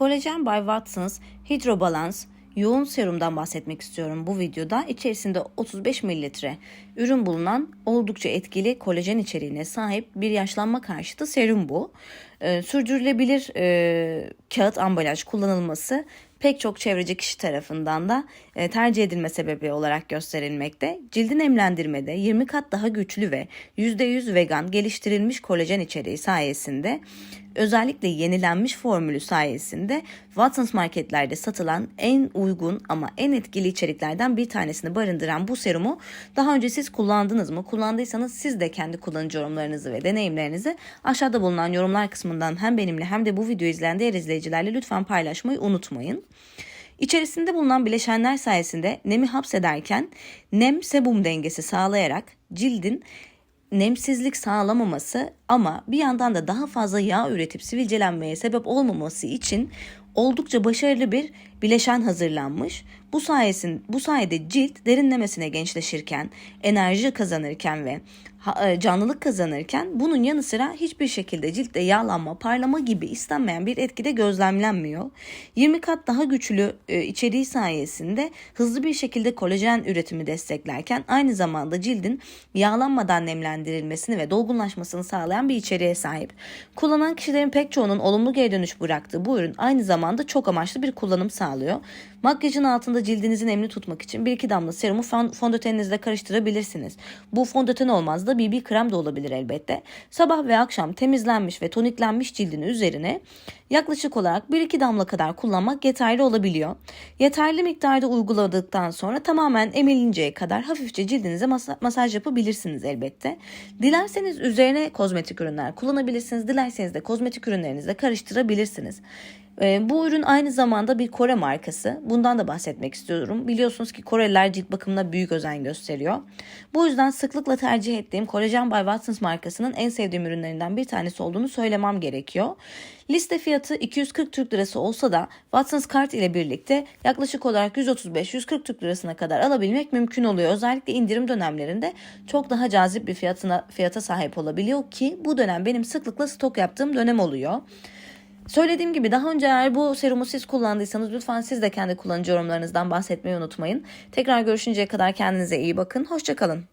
Kolajen by Watsons Hydro Balance yoğun serumdan bahsetmek istiyorum bu videoda. İçerisinde 35 mililitre ürün bulunan oldukça etkili kolajen içeriğine sahip bir yaşlanma karşıtı serum bu. Ee, sürdürülebilir e, kağıt ambalaj kullanılması pek çok çevreci kişi tarafından da e, tercih edilme sebebi olarak gösterilmekte. Cildi nemlendirmede 20 kat daha güçlü ve %100 vegan geliştirilmiş kolajen içeriği sayesinde özellikle yenilenmiş formülü sayesinde Watsons marketlerde satılan en uygun ama en etkili içeriklerden bir tanesini barındıran bu serumu daha önce siz kullandınız mı? Kullandıysanız siz de kendi kullanıcı yorumlarınızı ve deneyimlerinizi aşağıda bulunan yorumlar kısmından hem benimle hem de bu videoyu izleyen diğer izleyicilerle lütfen paylaşmayı unutmayın. İçerisinde bulunan bileşenler sayesinde nemi hapsederken nem sebum dengesi sağlayarak cildin nemsizlik sağlamaması ama bir yandan da daha fazla yağ üretip sivilcelenmeye sebep olmaması için oldukça başarılı bir bileşen hazırlanmış. Bu sayesin bu sayede cilt derinlemesine gençleşirken, enerji kazanırken ve e, canlılık kazanırken bunun yanı sıra hiçbir şekilde ciltte yağlanma, parlama gibi istenmeyen bir etkide gözlemlenmiyor. 20 kat daha güçlü e, içeriği sayesinde hızlı bir şekilde kolajen üretimi desteklerken aynı zamanda cildin yağlanmadan nemlendirilmesini ve dolgunlaşmasını sağlayan bir içeriğe sahip. Kullanan kişilerin pek çoğunun olumlu geri dönüş bıraktığı bu ürün aynı zamanda çok amaçlı bir kullanım sağlıyor. Makyajın altında cildinizi nemli tutmak için bir iki damla serumu fondöteninizle karıştırabilirsiniz. Bu fondöten olmaz da BB krem de olabilir elbette. Sabah ve akşam temizlenmiş ve toniklenmiş cildin üzerine yaklaşık olarak 1-2 damla kadar kullanmak yeterli olabiliyor. Yeterli miktarda uyguladıktan sonra tamamen emilinceye kadar hafifçe cildinize masa- masaj yapabilirsiniz elbette. Dilerseniz üzerine kozmetik ürünler kullanabilirsiniz. Dilerseniz de kozmetik ürünlerinizle karıştırabilirsiniz. Ee, bu ürün aynı zamanda bir Kore markası. Bundan da bahsetmek istiyorum. Biliyorsunuz ki Koreliler cilt bakımına büyük özen gösteriyor. Bu yüzden sıklıkla tercih ettiğim Collagen by Watsons markasının en sevdiğim ürünlerinden bir tanesi olduğunu söylemem gerekiyor. Liste fiyatı 240 Türk Lirası olsa da Watsons kart ile birlikte yaklaşık olarak 135-140 Türk Lirasına kadar alabilmek mümkün oluyor. Özellikle indirim dönemlerinde çok daha cazip bir fiyatına, fiyata sahip olabiliyor ki bu dönem benim sıklıkla stok yaptığım dönem oluyor. Söylediğim gibi daha önce eğer bu serumu siz kullandıysanız lütfen siz de kendi kullanıcı yorumlarınızdan bahsetmeyi unutmayın. Tekrar görüşünceye kadar kendinize iyi bakın. Hoşçakalın.